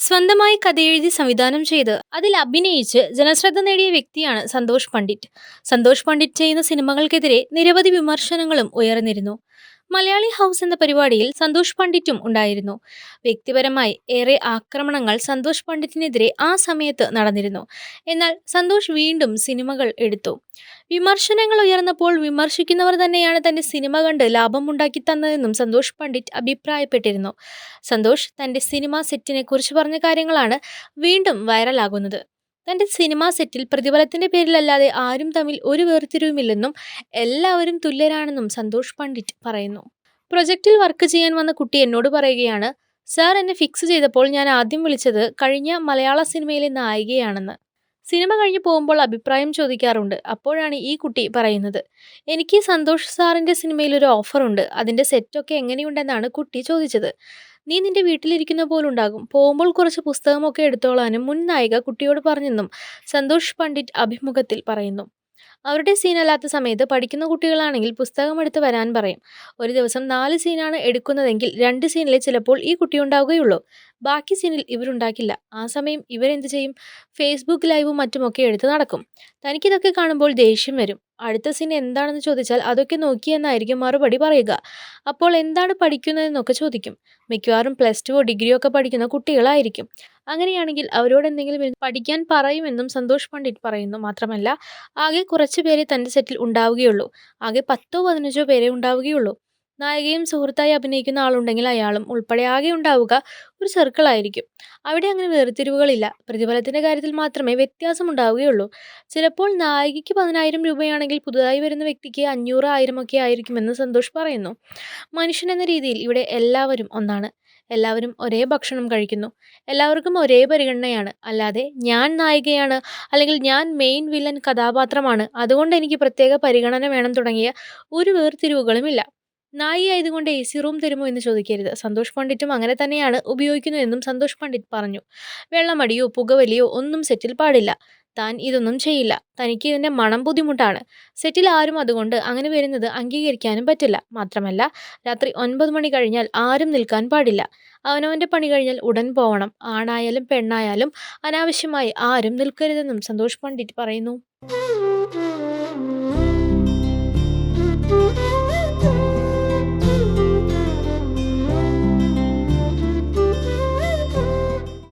സ്വന്തമായി കഥയെഴുതി സംവിധാനം ചെയ്ത് അതിൽ അഭിനയിച്ച് ജനശ്രദ്ധ നേടിയ വ്യക്തിയാണ് സന്തോഷ് പണ്ഡിറ്റ്. സന്തോഷ് പണ്ഡിറ്റ് ചെയ്യുന്ന സിനിമകൾക്കെതിരെ നിരവധി വിമർശനങ്ങളും ഉയർന്നിരുന്നു. മലയാളി ഹൗസ് എന്ന പരിപാടിയിൽ സന്തോഷ് പണ്ഡിറ്റും ഉണ്ടായിരുന്നു. വ്യക്തിപരമായി ഏറെ ആക്രമണങ്ങൾ സന്തോഷ് പണ്ഡിറ്റിനെതിരെ ആ സമയത്ത് നടന്നിരുന്നു. എന്നാൽ സന്തോഷ് വീണ്ടും സിനിമകൾ എടുത്തു. വിമർശനങ്ങൾ ഉയർന്നപ്പോൾ വിമർശിക്കുന്നവർ തന്നെയാണ് തന്റെ സിനിമ കണ്ട് ലാഭമുണ്ടാക്കി തന്നതെന്നും സന്തോഷ് പണ്ഡിറ്റ് അഭിപ്രായപ്പെട്ടിരുന്നു. സന്തോഷ് തന്റെ സിനിമാ സെറ്റിനെ കുറിച്ച് പറഞ്ഞ കാര്യങ്ങളാണ് വീണ്ടും വൈറലാകുന്നത്. തന്റെ സിനിമാ സെറ്റിൽ പ്രതിഫലത്തിന്റെ പേരിലല്ലാതെ ആരും തമ്മിൽ ഒരു വേർതിരിവുമില്ലെന്നും എല്ലാവരും തുല്യരാണെന്നും സന്തോഷ് പണ്ഡിറ്റ് പറയുന്നു. പ്രൊജക്റ്റിൽ വർക്ക് ചെയ്യാൻ വന്ന കുട്ടി എന്നോട് പറയുകയാണ് സാർ എന്നെ ഫിക്സ് ചെയ്തപ്പോൾ ഞാൻ ആദ്യം വിളിച്ചത് കഴിഞ്ഞ മലയാള സിനിമയിലെ നായികയാണെന്ന്. സിനിമ കഴിഞ്ഞ് പോകുമ്പോൾ അഭിപ്രായം ചോദിക്കാറുണ്ട്. അപ്പോഴാണ് ഈ കുട്ടി പറയുന്നത്. എനിക്ക് സന്തോഷ് സാറിന്റെ സിനിമയിൽ ഒരു ഓഫറുണ്ട് അതിന്റെ സെറ്റൊക്കെ എങ്ങനെയുണ്ടെന്നാണ് കുട്ടി ചോദിച്ചത്. നീ നിന്റെ വീട്ടിലിരിക്കുന്ന പോലുണ്ടാകും പോകുമ്പോൾ കുറച്ച് പുസ്തകമൊക്കെ എടുത്തോളാനും മുൻ നായിക കുട്ടിയോട് പറഞ്ഞെന്നും സന്തോഷ് പണ്ഡിറ്റ് അഭിമുഖത്തിൽ പറയുന്നു. അവരുടെ സീനല്ലാത്ത സമയത്ത് പഠിക്കുന്ന കുട്ടികളാണെങ്കിൽ പുസ്തകം എടുത്ത് വരാൻ പറയും. ഒരു ദിവസം നാല് സീനാണ് എടുക്കുന്നതെങ്കിൽ രണ്ട് സീനിൽ ചിലപ്പോൾ ഈ കുട്ടി ഉണ്ടാവുകയുള്ളൂ. ബാക്കി സീനിൽ ഇവരുണ്ടാക്കില്ല ആ സമയം ഇവരെന്ത് ചെയ്യും? ഫേസ്ബുക്ക് ലൈവും മറ്റുമൊക്കെ എടുത്ത് നടക്കും. തനിക്കിതൊക്കെ കാണുമ്പോൾ ദേഷ്യം വരും. അടുത്ത സീൻ എന്താണെന്ന് ചോദിച്ചാൽ അതൊക്കെ നോക്കിയെന്നായിരിക്കും മറുപടി പറയുക. അപ്പോൾ എന്താണ് പഠിക്കുന്നതെന്നൊക്കെ ചോദിക്കും. മിക്കവാറും പ്ലസ് ടുവോ ഡിഗ്രിയോ ഒക്കെ പഠിക്കുന്ന കുട്ടികളായിരിക്കും. അങ്ങനെയാണെങ്കിൽ അവരോട് എന്തെങ്കിലും പഠിക്കാൻ പറയുമെന്നും സന്തോഷ് പണ്ഡിറ്റ് പറയുന്നു. മാത്രമല്ല ആകെ കുറച്ച് പേരെ തന്റെ സെറ്റിൽ ഉണ്ടാവുകയുള്ളൂ. ആകെ പത്തോ പതിനഞ്ചോ പേരെ ഉണ്ടാവുകയുള്ളൂ. നായികയും സുഹൃത്തായി അഭിനയിക്കുന്ന ആളുണ്ടെങ്കിൽ അയാളും ഉൾപ്പെടെ ആകെ ഉണ്ടാവുക ഒരു സർക്കിളായിരിക്കും അവിടെ അങ്ങനെ വേർതിരിവുകളില്ല. പ്രതിഫലത്തിന്റെ കാര്യത്തിൽ മാത്രമേ വ്യത്യാസം ഉണ്ടാവുകയുള്ളൂ. ചിലപ്പോൾ നായികയ്ക്ക് പതിനായിരം രൂപയാണെങ്കിൽ പുതുതായി വരുന്ന വ്യക്തിക്ക് അഞ്ഞൂറ് ആയിരം ഒക്കെ ആയിരിക്കുമെന്ന് സന്തോഷ് പറയുന്നു. മനുഷ്യൻ എന്ന രീതിയിൽ ഇവിടെ എല്ലാവരും ഒന്നാണ്. എല്ലാവരും ഒരേ ഭക്ഷണം കഴിക്കുന്നു. എല്ലാവർക്കും ഒരേ പരിഗണനയാണ്. അല്ലാതെ ഞാൻ നായികയാണ് അല്ലെങ്കിൽ ഞാൻ മെയിൻ വില്ലൻ കഥാപാത്രമാണ്. അതുകൊണ്ട് എനിക്ക് പ്രത്യേക പരിഗണന വേണം തുടങ്ങിയ ഒരു വേർതിരിവുകളുമില്ല. ആയതുകൊണ്ട് എ സി റൂം തരുമോ എന്ന് ചോദിക്കരുത്. സന്തോഷ് പണ്ഡിറ്റും അങ്ങനെ തന്നെയാണ് ഉപയോഗിക്കുന്നതെന്നും സന്തോഷ് പണ്ഡിറ്റ് പറഞ്ഞു. വെള്ളമടിയോ പുകവലിയോ ഒന്നും സെറ്റിൽ പാടില്ല. താൻ ഇതൊന്നും ചെയ്യില്ല. തനിക്ക് ഇതിന്റെ മണം ബുദ്ധിമുട്ടാണ്. സെറ്റിൽ ആരും അതുകൊണ്ട് അങ്ങനെ വരുന്നത് അംഗീകരിക്കാനും പറ്റില്ല. മാത്രമല്ല രാത്രി ഒൻപത് മണി കഴിഞ്ഞാൽ ആരും നിൽക്കാൻ പാടില്ല. അവനവന്റെ പണി കഴിഞ്ഞാൽ ഉടൻ പോകണം ആണായാലും പെണ്ണായാലും അനാവശ്യമായി ആരും നിൽക്കരുതെന്നും സന്തോഷ് പണ്ഡിറ്റ് പറയുന്നു.